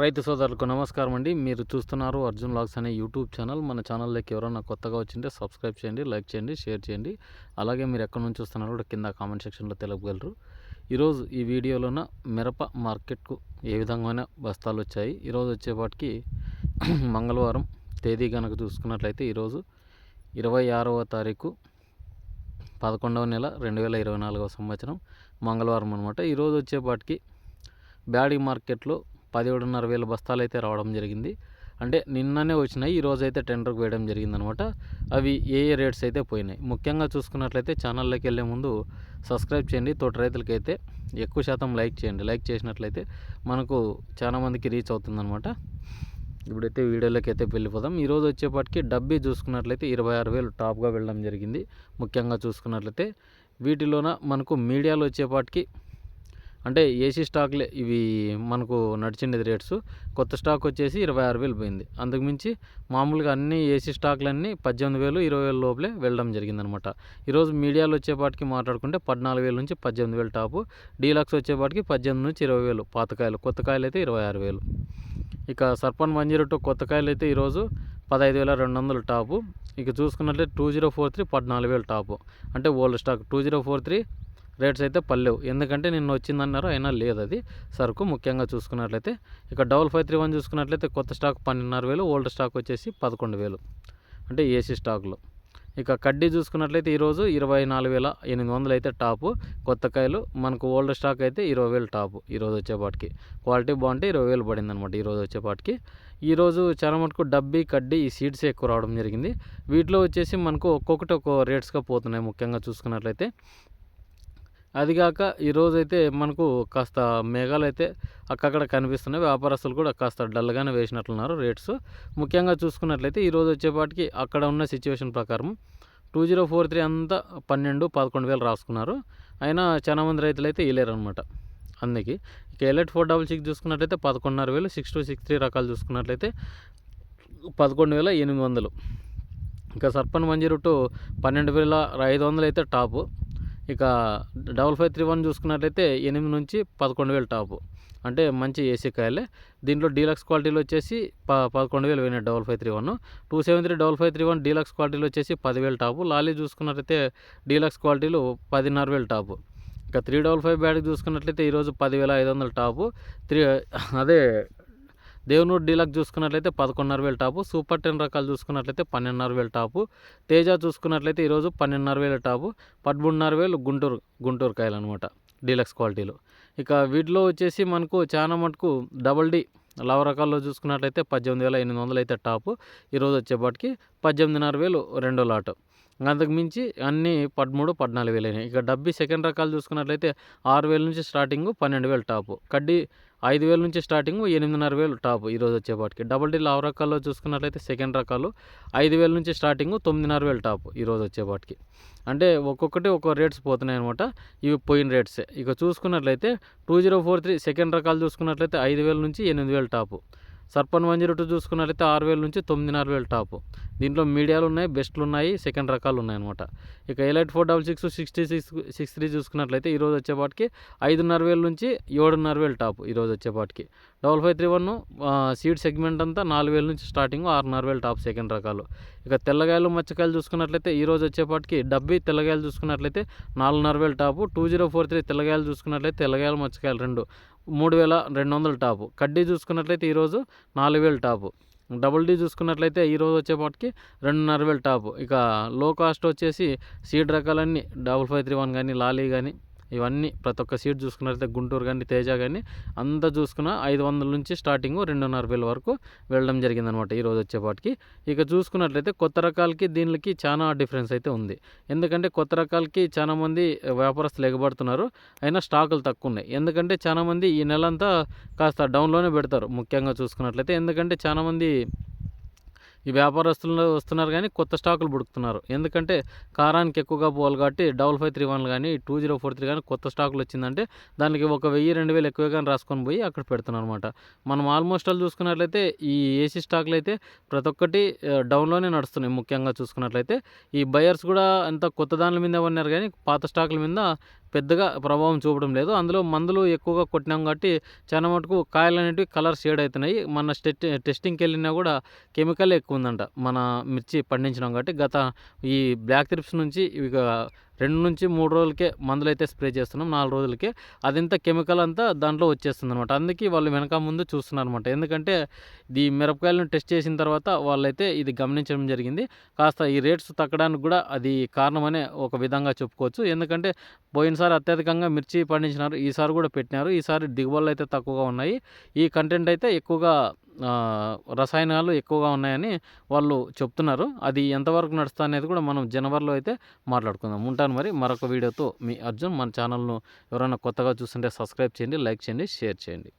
రైతు సోదరులకు నమస్కారం అండి. మీరు చూస్తున్నారు అర్జున్ లాగ్స్ అనే యూట్యూబ్ ఛానల్. మన ఛానల్లోకి ఎవరైనా కొత్తగా వచ్చింటే సబ్స్క్రైబ్ చేయండి లైక్ చేయండి షేర్ చేయండి. అలాగే మీరు ఎక్కడి నుంచి చూస్తున్నారో కూడా కింద కామెంట్ సెక్షన్లో తెలుపగలరు. ఈరోజు ఈ వీడియోలోన మిరప మార్కెట్కు ఏ విధంగానే బస్తాలు వచ్చాయి. ఈరోజు వచ్చేపాటికి మంగళవారం తేదీ కనుక చూసుకున్నట్లయితే ఈరోజు ఇరవై ఆరవ తారీఖు పదకొండవ నెల రెండు వేల ఇరవై నాలుగవ సంవత్సరం మంగళవారం అనమాట ఈరోజు వచ్చేపాటికి బ్యాడీ మార్కెట్లో పదిహేడున్నర వేల బస్తాలు అయితే రావడం జరిగింది. అంటే నిన్ననే వచ్చినాయి ఈరోజు అయితే టెండర్కి వేయడం జరిగిందనమాట. అవి ఏ ఏ రేట్స్ అయితే పోయినాయి. ముఖ్యంగా చూసుకున్నట్లయితే ఛానల్లోకి వెళ్ళే ముందు సబ్స్క్రైబ్ చేయండి. తోట రైతులకైతే ఎక్కువ శాతం లైక్ చేయండి. లైక్ చేసినట్లయితే మనకు చాలామందికి రీచ్ అవుతుందనమాట. ఇప్పుడైతే వీడియోలోకి అయితే వెళ్ళిపోదాం ఈరోజు వచ్చేపాటికి డబ్బీ చూసుకున్నట్లయితే ఇరవై ఆరు వేలు టాప్గా వెళ్ళడం జరిగింది. ముఖ్యంగా చూసుకున్నట్లయితే వీటిలోన మనకు మీడియాలో వచ్చేపాటికి అంటే ఏసీ స్టాక్లే ఇవి మనకు నడిచిండేది రేట్స్. కొత్త స్టాక్ వచ్చేసి ఇరవై ఆరు వేలు పోయింది. అంతకుమించి మామూలుగా అన్ని ఏసీ స్టాక్లన్నీ పద్దెనిమిది వేలు ఇరవై వేల లోపలే వెళ్ళడం జరిగిందనమాట. ఈరోజు మీడియాలో వచ్చేపాటికి మాట్లాడుకుంటే పద్నాలుగు వేల నుంచి పద్దెనిమిది వేలు టాపు. డీలక్స్ వచ్చేపాటికి పద్దెనిమిది నుంచి ఇరవై వేలు. పాతకాయలు కొత్త కాయలు అయితే ఇరవై ఆరు వేలు. ఇక సర్పన్ వన్ జీరో టూ కొత్త కాయలు అయితే ఈరోజు పదహైదు వేల రెండు వందలు టాపు. ఇక చూసుకున్నట్లయితే టూ జీరో ఫోర్ త్రీ పద్నాలుగు వేలు టాపు. అంటే old stock. Two zero four three rates అయితే పల్లెవు ఎందుకంటే నిన్న వచ్చిందన్నారు అయినా లేదు అది. సరుకు ముఖ్యంగా చూసుకున్నట్లయితే ఇక డబల్ ఫైవ్ త్రీ వన్ చూసుకున్నట్లయితే కొత్త స్టాక్ పన్నెండున్నర వేలు ఓల్డ్ స్టాక్ వచ్చేసి పదకొండు వేలు. అంటే ఏసీ స్టాక్లో. ఇక కడ్డీ చూసుకున్నట్లయితే ఈరోజు ఇరవై నాలుగు వేల ఎనిమిది వందలు అయితే టాపు. కొత్త కాయలు మనకు ఓల్డ్ స్టాక్ అయితే ఇరవై వేలు టాపు ఈరోజు వచ్చేపాటికి. క్వాలిటీ బాగుంటే ఇరవై వేలు పడింది అనమాట ఈరోజు వచ్చేపాటికి. ఈరోజు చాలా మటుకు డబ్బీ కడ్డీ ఈ సీడ్స్ ఎక్కువ రావడం జరిగింది. వీటిలో వచ్చేసి మనకు ఒక్కొక్కటి ఒక్కో రేట్స్గా పోతున్నాయి ముఖ్యంగా చూసుకున్నట్లయితే. అదిగాక ఈరోజైతే మనకు కాస్త మేఘాలు అయితే అక్కడక్కడ కనిపిస్తున్నాయి. వ్యాపారస్తులు కూడా కాస్త డల్గానే వేసినట్లున్నారు రేట్స్. ముఖ్యంగా చూసుకున్నట్లయితే ఈరోజు వచ్చేపాటికి అక్కడ ఉన్న సిచ్యువేషన్ ప్రకారం టూ జీరో ఫోర్ త్రీ అంతా పన్నెండు పదకొండు వేలు రాసుకున్నారు. అయినా చాలా మంది రైతులు అయితే ఇలేరు అనమాట అందుకే ఇక ఎలెట్ ఫోర్ డబల్ సిక్స్ చూసుకున్నట్లయితే పదకొండున్నర వేలు సిక్స్ టూ సిక్స్ త్రీ రకాలు చూసుకున్నట్లయితే పదకొండు వేల ఎనిమిది వందలు. ఇంకా సర్పన్ వన్ జీరో టూ పన్నెండు వేల ఐదు వందలు అయితే టాపు. ఇక డబల్ ఫైవ్ త్రీ వన్ చూసుకున్నట్లయితే ఎనిమిది నుంచి పదకొండు వేలు టాపు. అంటే మంచి ఏసీ కాయలే. దీంట్లో డీలక్స్ క్వాలిటీలో వచ్చేసి ప పదకొండు వేలు పోయినాయి double five three one. Two seven three double five three one deluxe క్వాలిటీలో వచ్చేసి పదివేలు టాపు. లాలీ చూసుకున్నట్లయితే డీలక్స్ క్వాలిటీలు పదిన్నర వేలు టాపు. ఇక త్రీ డబల్ ఫైవ్ బ్యాటరీ చూసుకున్నట్లయితే ఈరోజు పదివేల ఐదు వందల టాపు. త్రీ అదే దేవునూరు డీలక్ చూసుకున్నట్లయితే పదకొండున్నర వేలు టాపు సూపర్ టెన్ రకాలు చూసుకున్నట్లయితే పన్నెండున్నర వేలు టాపు తేజ చూసుకున్నట్లయితే ఈరోజు పన్నెండున్నర వేల టాపు పదమూడున్నర వేలు గుంటూరు గుంటూరు కాయలు అనమాట డీలక్స్ క్వాలిటీలో. ఇక వీటిలో వచ్చేసి మనకు చాలా మటుకు డబల్ డి లవ రకాల్లో చూసుకున్నట్లయితే పద్దెనిమిది వేల ఎనిమిది వందలు అయితే టాపు ఈరోజు వచ్చేపాటికి పద్దెనిమిదిన్నర వేలు రెండో లాటు. అంతకు మించి అన్నీ పదమూడు పద్నాలుగు వేలు అయినాయి ఇక డబ్బీ సెకండ్ రకాలు చూసుకున్నట్లయితే ఆరు వేల నుంచి స్టార్టింగ్ పన్నెండు వేలు టాపు. కడ్డీ ఐదు వేల నుంచి స్టార్టింగ్ ఎనిమిదిన్నర వేలు టాప్ ఈరోజు వచ్చేపాటికి. డబల్ డీల్ ఆరు రకాల్లో చూసుకున్నట్లయితే సెకండ్ రకాలు ఐదు వేల నుంచి స్టార్టింగ్ తొమ్మిదిన్నర వేలు టాప్ ఈరోజు వచ్చేపాటికి. అంటే ఒక్కొక్కటి ఒక్కో రేట్స్ పోతున్నాయి అనమాట ఇవి పోయిన రేట్సే. ఇక చూసుకున్నట్లయితే two zero four three second రకాలు చూసుకున్నట్లయితే ఐదు వేల నుంచి ఎనిమిది వేలు టాపు. సర్పన్ వన్ జీరో టూ చూసుకున్నట్లయితే ఆరు వేల నుంచి తొమ్మిదిన్నర వేలు టాపు. దీంట్లో మీడియాలు ఉన్నాయి బెస్ట్లు ఉన్నాయి సెకండ్ రకాలు ఉన్నాయి అనమాట ఇక elite four double six sixty six six three చూసుకున్నట్లయితే ఈరోజు వచ్చేపాటికి ఐదున్నర వేల నుంచి ఏడున్నర వేలు టాప్ ఈరోజు వచ్చేపాటికి. Double five three one seed segment అంతా నాలుగు వేల నుంచి స్టార్టింగ్ ఆరున్నర వేలు టాప్ సెకండ్ రకాలు. ఇక తెల్లగాయలు మచ్చకాయలు చూసుకున్నట్లయితే ఈరోజు వచ్చేపాటికి డబ్బీ తెల్లగాయలు చూసుకున్నట్లయితే నాలుగున్నర వేలు top. Two zero four three తెల్లగాయలు చూసుకున్నట్లయితే తెల్లగాయలు మచ్చకాయలు రెండు. మూడు వేల రెండు వందల టాపు. కడ్డీ చూసుకున్నట్లయితే ఈరోజు నాలుగు వేలు టాపు. డబుల్ డీ చూసుకున్నట్లయితే ఈరోజు వచ్చేపాటికి రెండున్నర వేలు టాపు. ఇక లో కాస్ట్ వచ్చేసి సీడ్ రకాలన్నీ డబుల్ ఫైవ్ త్రీ వన్ కానీ లాలీ కానీ ఇవన్నీ ప్రతి ఒక్క సీట్ చూసుకున్నట్లయితే గుంటూరు కానీ తేజ కానీ అంతా చూసుకున్న ఐదు వందల నుంచి స్టార్టింగ్ రెండున్నర వేల వరకు వెళ్ళడం జరిగిందనమాట ఈరోజు వచ్చేపాటికి. ఇక చూసుకున్నట్లయితే కొత్త రకాలకి దీనికి చాలా డిఫరెన్స్ అయితే ఉంది. ఎందుకంటే కొత్త రకాలకి చాలామంది వ్యాపారస్తులు ఎగబడుతున్నారు. అయినా స్టాకులు తక్కువ ఉన్నాయి. ఎందుకంటే చాలామంది ఈ నెలంతా కాస్త డౌన్లోనే పెడతారు ముఖ్యంగా చూసుకున్నట్లయితే. ఎందుకంటే చాలామంది ఈ వ్యాపారస్తులు వస్తున్నారు కానీ కొత్త స్టాకులు పుడుకుతున్నారు ఎందుకంటే కారానికి ఎక్కువగా పోవాలి కాబట్టి డబల్ ఫైవ్ త్రీ వన్ కానీ టూ జీరో ఫోర్ త్రీ కానీ కొత్త స్టాకులు వచ్చిందంటే దానికి ఒక వెయ్యి రెండు వేలు ఎక్కువగా రాసుకొని పోయి అక్కడ పెడుతున్నారు అనమాట మనం ఆల్మోస్ట్ ఆల్ చూసుకున్నట్లయితే ఈ ఏసీ స్టాకులు అయితే ప్రతి ఒక్కటి డౌన్లోనే నడుస్తున్నాయి ముఖ్యంగా చూసుకున్నట్లయితే. ఈ బయర్స్ కూడా అంత కొత్త దానిల మీద ఉన్నారు కానీ పాత స్టాకుల మీద పెద్దగా ప్రభావం చూపడం లేదు. అందులో మందులు ఎక్కువగా కొట్టినాం కాబట్టి చాలా మటుకు కాయలు అనేటివి కలర్ షేడ్ అవుతున్నాయి. మన టెస్టింగ్కి వెళ్ళినా కూడా కెమికల్ ఎక్కువ ఉందంట. మన మిర్చి పండించినాం కాబట్టి గత ఈ బ్లాక్ త్రిప్స్ నుంచి ఇక రెండు నుంచి మూడు రోజులకే మందులు అయితే స్ప్రే చేస్తున్నాం నాలుగు రోజులకే. అదంతా కెమికల్ అంతా దాంట్లో వచ్చేస్తుంది అనమాట అందుకే వాళ్ళు వెనక ముందు చూస్తున్నారు అనమాట ఎందుకంటే ఈ మిరపకాయలను టెస్ట్ చేసిన తర్వాత వాళ్ళైతే ఇది గమనించడం జరిగింది. కాస్త ఈ రేట్స్ తగ్గడానికి కూడా అది కారణమనే ఒక విధంగా చెప్పుకోవచ్చు. ఎందుకంటే పోయినసారి అత్యధికంగా మిర్చి పండించినారు ఈసారి కూడా పెట్టినారు. ఈసారి దిగుబడులు అయితే తక్కువగా ఉన్నాయి. ఈ కంటెంట్ అయితే ఎక్కువగా రసాయనాలు ఎక్కువగా ఉన్నాయని వాళ్ళు చెప్తున్నారు. అది ఎంతవరకు నడుస్తా అనేది కూడా మనం జనవరిలో అయితే మాట్లాడుకుందాం. ఉంటాను మరి మరొక వీడియోతో మీ అర్జున్. మన ఛానల్ను ఎవరైనా కొత్తగా చూస్తుంటే సబ్స్క్రైబ్ చేయండి లైక్ చేయండి షేర్ చేయండి.